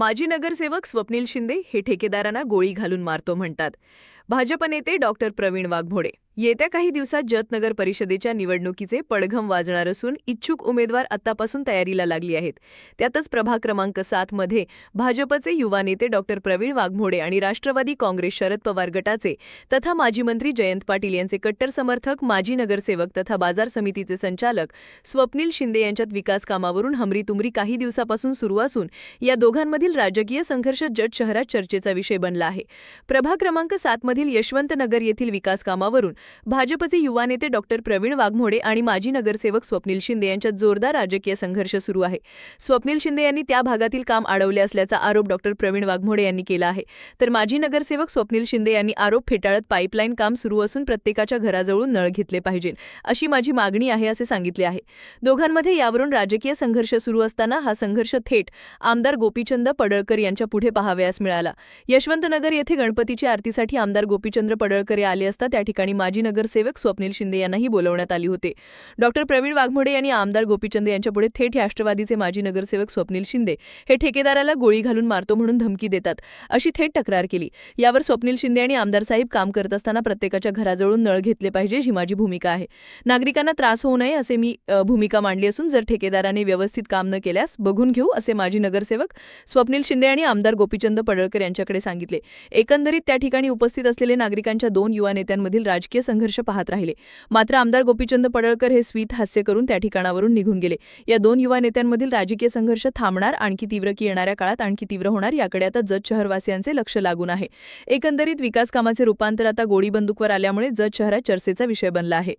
माजी नगरसेवक स्वप्नील शिंदे हे ठेकेदारांना गोळी घालून मारतो म्हणतात. भाजप नेते डॉक्टर प्रवीण वाघमोडे येत्या काही दिवसात जतनगर परिषदेच्या निवडणुकीचे पडघम वाजणार असून इच्छुक उमेदवार आत्तापासून तयारीला लागली आहेत. त्यातच प्रभाग क्रमांक सातमध्ये भाजपचे युवा नेते डॉक्टर प्रवीण वाघमोडे आणि राष्ट्रवादी काँग्रेस शरद पवार गटाचे तथा माजी मंत्री जयंत पाटील यांचे कट्टर समर्थक माजी नगरसेवक तथा बाजार समितीचे संचालक स्वप्नील शिंदे यांच्यात विकास कामावरून हमरीतुमरी काही दिवसापासून सुरू असून या दोघांमधील राजकीय संघर्ष जत शहरात चर्चेचा विषय बनला आहे. प्रभाग क्रमांक सातमधील यशवंतनगर येथील विकास कामावरून भाजपचे युवा नेते डॉक्टर प्रवीण वाघमोडे आणि माजी नगरसेवक स्वप्नील शिंदे यांच्यात जोरदार राजकीय संघर्ष सुरू आहे. स्वप्नील शिंदे यांनी त्या भागातील काम अडवले असल्याचा आरोप डॉक्टर प्रवीण वाघमोडे यांनी केला आहे. तर माजी नगरसेवक स्वप्नील शिंदे यांनी आरोप फेटाळत पाईपलाईन काम सुरू असून प्रत्येकाच्या घराजवळून नळ घेतले पाहिजे अशी माझी मागणी आहे असे सांगितले आहे. दोघांमध्ये यावरून राजकीय संघर्ष सुरू असताना हा संघर्ष थेट आमदार गोपीचंद पडळकर यांच्या पुढे पाहावयास मिळाला. यशवंतनगर येथे गणपतीची आरतीसाठी आमदार गोपीचंद्र पडळकर आले असता त्या ठिकाणी माजी नगरसेवक स्वप्नील शिंदे यांनाही बोलवण्यात आली होते. डॉक्टर प्रवीण वाघमोडे यांनी आमदार गोपीचंद यांच्यापुढे थेट राष्ट्रवादीचे माजी नगरसेवक स्वप्नील शिंदे हे ठेकेदाराला गोळी घालून मारतो म्हणून धमकी देतात अशी थेट तक्रार केली. यावर स्वप्नील शिंदे आणि आमदार साहेब काम करत असताना प्रत्येकाच्या घराजवळून नळ घेतले पाहिजे ही माझी भूमिका आहे. नागरिकांना त्रास होऊ नये असे मी भूमिका मांडली असून जर ठेकेदाराने व्यवस्थित काम न केल्यास बघून घेऊ असे माजी नगरसेवक स्वप्नील शिंदे आणि आमदार गोपीचंद पडळकर यांच्याकडे सांगितले. एकंदरीत त्या ठिकाणी उपस्थित असलेले नागरिकांच्या दोन युवा नेत्यांमधील राजकीय राजकीय संघर्ष पाहत राहिले. मात्र आमदार गोपीचंद पडळकर हे स्वीत हास्य करून त्या ठिकाणावरून निघून गेले. या दोन युवा नेत्यांमधील राजकीय संघर्ष थांबणार आणखी तीव्र की येणाऱ्या काळात आणखी तीव्र होणार याकडे आता जत शहरवासियांचे लक्ष लागून आहे. एकंदरीत विकास कामाचे रूपांतर आता गोळी बंदूकवर आल्यामुळे जत शहरात चर्चेचा विषय बनला आहे.